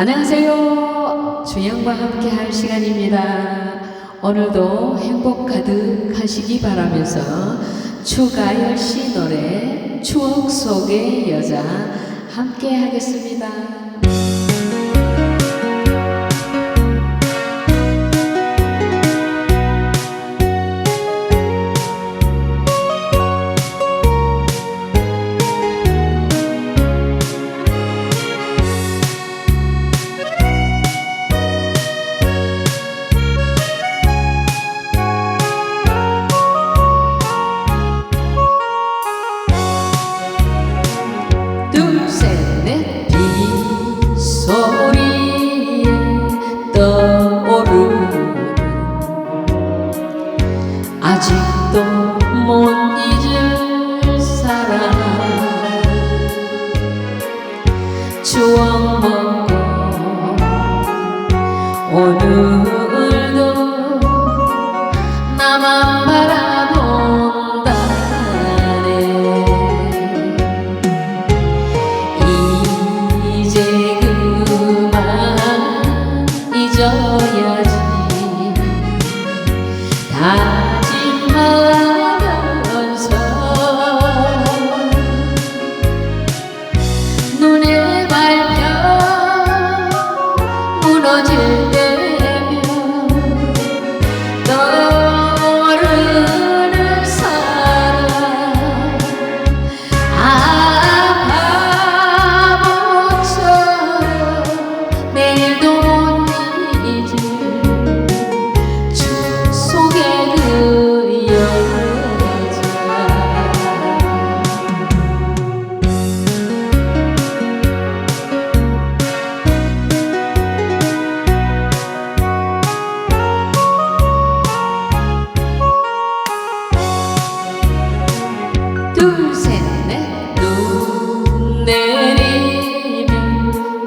안녕하세요. 주영과 함께 할 시간입니다. 오늘도 행복 가득하시기 바라면서 추가열 씨 노래 추억 속의 여자 함께 하겠습니다. 잊어야지. 다짐하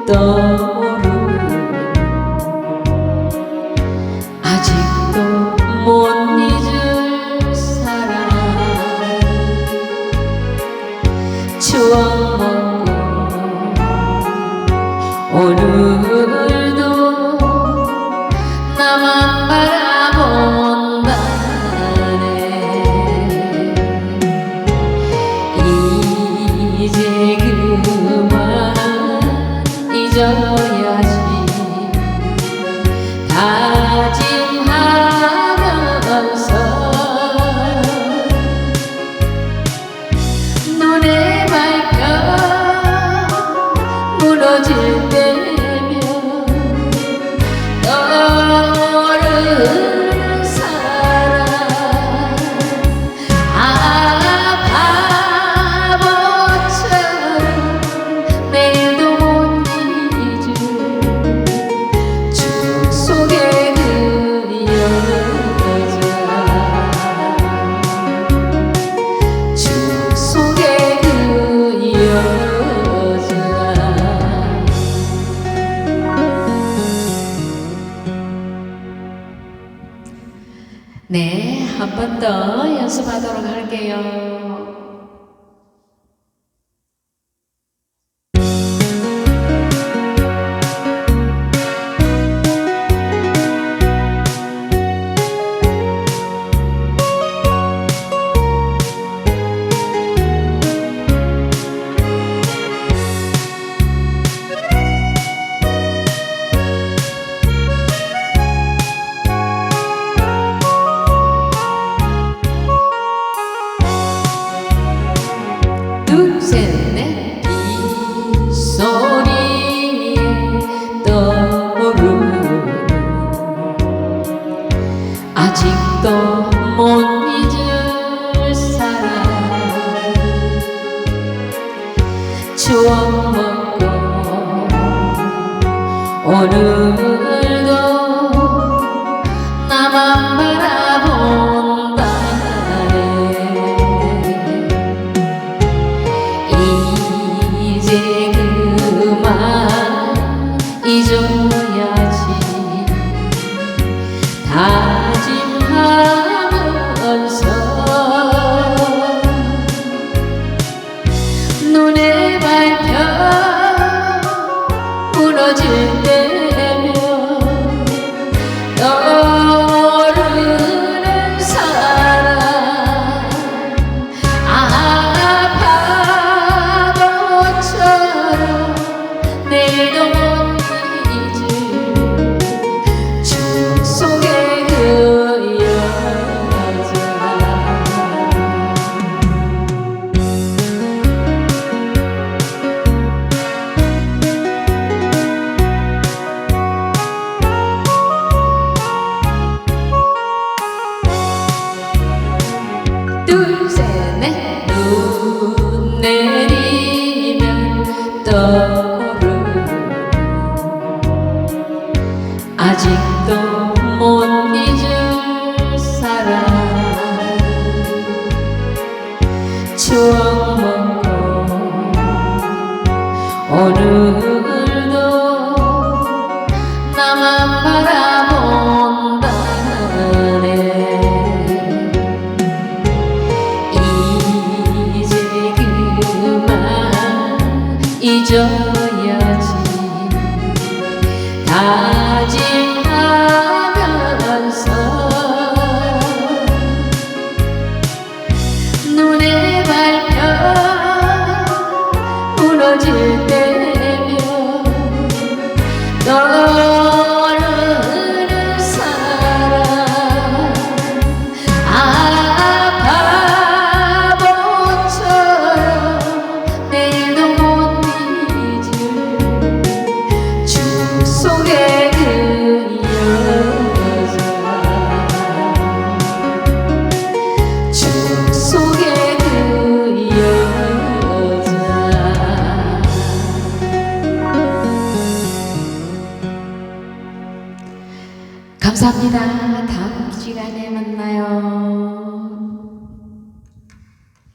都 잊어야지. 다짐하면서 눈에 밟혀 무너질 때면 떠오르는 네, 한 번 더 연습하도록 할게요. 오늘도 나만 바라본다네 이제 그만 잊어야지. 다짐하면서 눈에 밟혀 멀어질 때 둘셋넷. 눈에 사진하면서 눈에 밟혀 무너질 때면 감사합니다.